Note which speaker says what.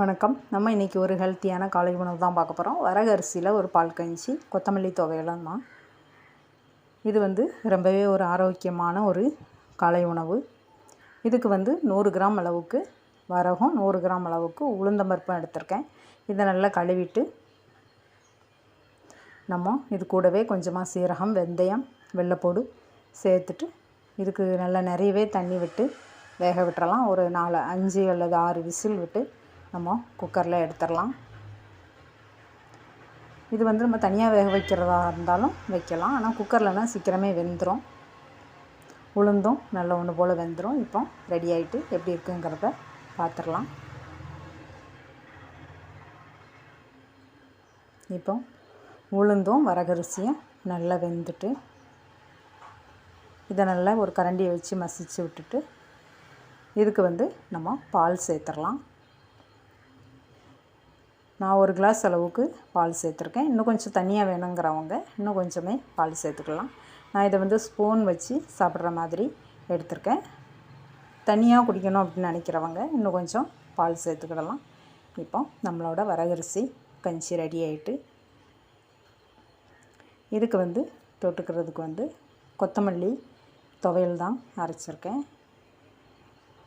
Speaker 1: வணக்கம். நம்ம இன்றைக்கி ஒரு ஹெல்த்தியான காலை உணவு தான் பார்க்க போகிறோம் வரகரிசியில் ஒரு பால் கஞ்சி கொத்தமல்லி துவையலும் தான். இது வந்து ரொம்பவே ஒரு ஆரோக்கியமான ஒரு காலை உணவு. இதுக்கு வந்து நூறு கிராம் அளவுக்கு வரகும் நூறு கிராம் அளவுக்கு உளுந்தம்பருப்பும் எடுத்திருக்கேன். இதை நல்லா கழுவிட்டு நம்ம இது கூடவே கொஞ்சமாக சீரகம் வெந்தயம் வெள்ளைப்பூடு சேர்த்துட்டு இதுக்கு நல்லா நிறையவே தண்ணி விட்டு வேக விட்டுறலாம். ஒரு நாலு அஞ்சு அல்லது ஆறு விசில் விட்டு நம்ம குக்கரில் எடுத்துடலாம். இது வந்து நம்ம தனியாக வேக வைக்கிறதா இருந்தாலும் வைக்கலாம். ஆனால் குக்கர்லலாம் சீக்கிரமே வெந்துடும் உளுந்தும் நல்லா ஒன்று போல் வெந்துடும் இப்போ ரெடி ஆகிட்டு எப்படி இருக்குங்கிறத பார்த்துடலாம் இப்போ உளுந்தும் வரகரிசியும் நல்லா வெந்துட்டு இதை நல்லா ஒரு கரண்டியை வச்சு மசிச்சு விட்டுட்டு இதுக்கு வந்து நம்ம பால் சேர்த்துடலாம். நான் ஒரு கிளாஸ் அளவுக்கு பால் சேர்த்துருக்கேன். இன்னும் கொஞ்சம் தனியாக வேணுங்கிறவங்க இன்னும் கொஞ்சமே பால் சேர்த்துக்கலாம். நான் இதை வந்து ஸ்பூன் வச்சு சாப்பிட்ற மாதிரி எடுத்திருக்கேன். தனியாக குடிக்கணும் அப்படின்னு நினைக்கிறவங்க இன்னும் கொஞ்சம் பால் சேர்த்துக்கிடலாம். இப்போ நம்மளோட வரகரிசி கஞ்சி ரெடி ஆகிட்டு இதுக்கு வந்து தொட்டுக்கிறதுக்கு வந்து கொத்தமல்லி துவையல் தான் அரைச்சிருக்கேன்.